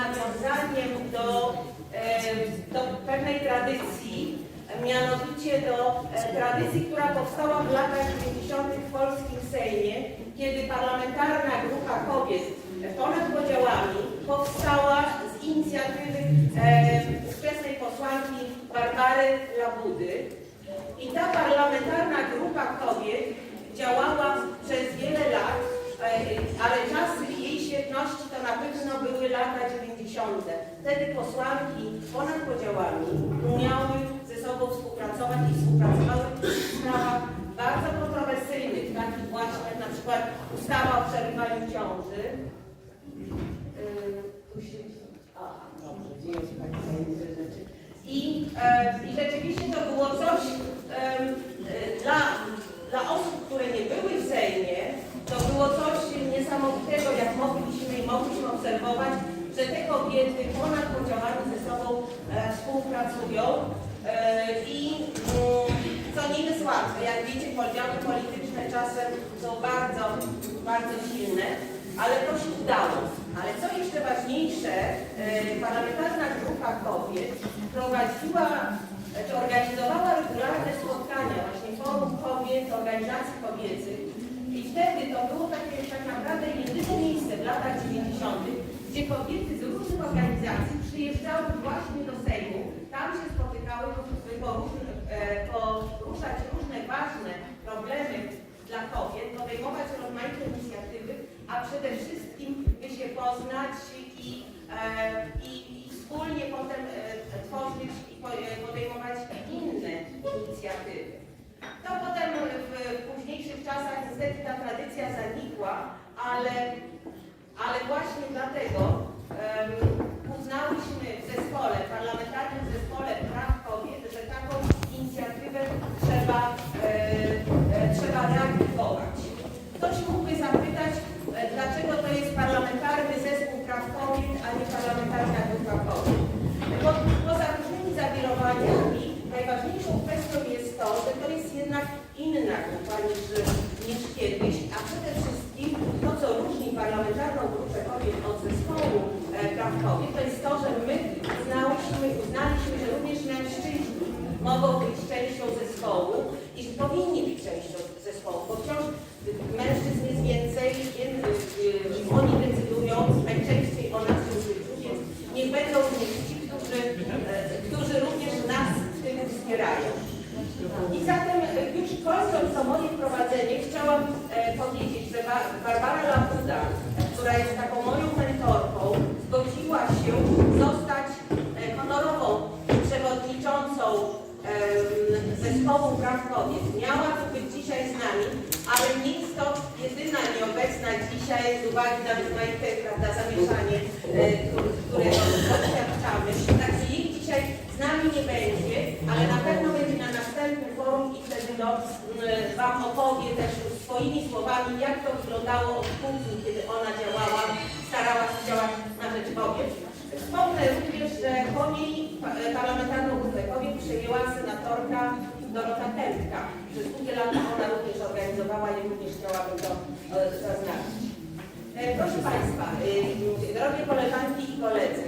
nawiązaniem do, do pewnej tradycji, mianowicie do e, tradycji, która powstała w latach 90. w polskim Sejmie, kiedy parlamentarna grupa kobiet ponad podziałami powstała z inicjatywy ówczesnej posłanki Barbary Labudy. I ta parlamentarna grupa kobiet działała przez wiele lat, e, ale czasy jej świetności to na pewno były lata 90. Wtedy posłanki ponad podziałami umiały ze sobą współpracować i współpracowały w sprawach bardzo kontrowersyjnych, takich właśnie jak na przykład ustawa o przerywaniu ciąży. I, e, I rzeczywiście to było coś dla, dla osób, które nie były w Sejmie, to było coś niesamowitego, jak mogliśmy i mogliśmy obserwować, że te kobiety ponad podziałami ze sobą e, współpracują e, i co nie jest łatwe. Jak wiecie, podziały polityczne czasem są bardzo, bardzo silne, ale to się udało. Ale co jeszcze ważniejsze, e, parlamentarna grupa kobiet prowadziła, czy organizowała regularne spotkania, właśnie forum kobiet, organizacji kobiecych. I wtedy to było takie tak naprawdę jedyne miejsce w latach 90., gdzie kobiety z różnych organizacji przyjeżdżały właśnie do Sejmu. Tam się spotykały, e, poruszać różne ważne problemy dla kobiet, podejmować rozmaite inicjatywy, a przede wszystkim by się poznać i, e, i, i wspólnie potem e, tworzyć i po- podejmować inne inicjatywy. To potem w, późniejszych czasach niestety ta tradycja zanikła, ale, ale właśnie dlatego praw kobiet, a nie parlamentarna grupa kobiet. Bo, poza różnymi zawirowaniami najważniejszą kwestią jest to, że to jest jednak inna grupa niż, niż kiedyś, a przede wszystkim to, co różni parlamentarną grupę kobiet od zespołu e, praw kobiet, to jest to, że my uznałyśmy, uznaliśmy, że również mężczyźni mogą być częścią zespołu i że powinni być częścią zespołu, bo wciąż mężczyzn jest więcej, więc y, oni to moje wprowadzenie, chciałam e, powiedzieć, że Ba- Barbara Labuda, która jest taką moją mentorką, zgodziła się zostać e, honorową przewodniczącą em, zespołu praw kobiet. Miała tu być dzisiaj z nami, ale nie jest to jedyna nieobecna dzisiaj z uwagi na rozmaite prawda, zamieszanie, e, które- którego doświadczamy. Także jej dzisiaj z nami nie będzie, ale na pewno będzie na następnym forum no, Wam opowie też swoimi słowami, jak to wyglądało od później, kiedy ona działała, starała się działać na rzecz kobiet. Wspomnę również, że po niej pa- parlamentarną grupę kobiet przejęła senatorka Dorota Kępka. Przez długie lata ona również organizowała i również chciałabym to e, zaznaczyć. E, Proszę Państwa, drogie koleżanki i koledzy,